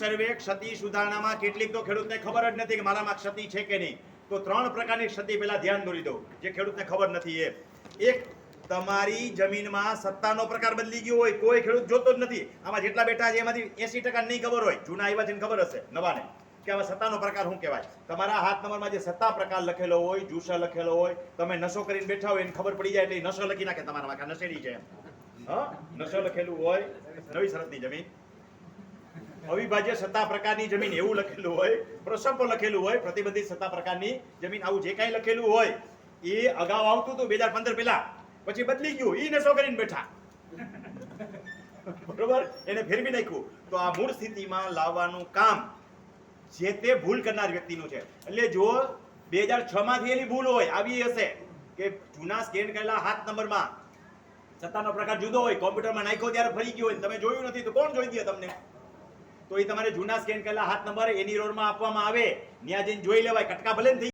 સર્વે ક્ષતિ સુધારણામાં કેટલીક તો ખેડૂતને ખબર જ નથી કે મારામાં ક્ષતિ છે કે નહીં. તો ત્રણ પ્રકારની ક્ષતિ પહેલા ધ્યાન દોરી દો જે ખેડૂતને ખબર નથી એ એક, તમારી જમીનમાં સત્તાનો પ્રકાર બદલી ગયો હોય, કોઈ ખેડૂત જોતો જ નથી. આમાં જેટલા બેઠા છે એમાંથી એસી ટકા નહીં ખબર હોય. જૂના આવ્યા છે ખબર હશે, નવાને. કે આમાં સત્તાનો પ્રકાર શું કહેવાય? તમારા હાથ નંબરમાં જે સત્તા પ્રકાર લખેલો હોય જુસા લખેલો હોય, તમે નશો કરીને બેઠા હોય એને ખબર પડી જાય એટલે નશો લખી નાખે તમારા કે આ નશેડી છે હા? નશો લખેલું હોય, નવી શરતની જમીન. અવિભાજ્ય સત્તા પ્રકારની જમીન એવું લખેલું હોય પ્રસંપો લખેલું હોય, પ્રતિબંધિત સત્તા પ્રકારની જમીન આવું જે કાંઈ લખેલું હોય, એ અગાઉ આવતું હતું બે હજાર પંદર પહેલા. પછી બદલી ગયું એ નશો કરીને બેઠા. બરોબર? એને ફેરવી નાખ્યું. તો આ મૂળ સ્થિતિમાં લાવવાનું કામ જે તે ભૂલ કરનાર વ્યક્તિનું છે. એટલે જો બે હજાર છ માં થયેલી ભૂલ હોય, આવી હશે કે જૂના સ્કેન કરેલા હાથ નંબરમાં સત્તાનો પ્રકાર જુદો હોય, કોમ્પ્યુટરમાં નાખ્યો ત્યારે ફરી ગયો હોય, તમે જોયું નથી, તો કોણ જોઈ દે તમને? તો એ તમારે જૂના સ્કેન કરેલા હાથ નંબર એની રોડમાં આપવામાં આવે. ત્યાં જઈને જોઈ લેવાય. કટકા ભલે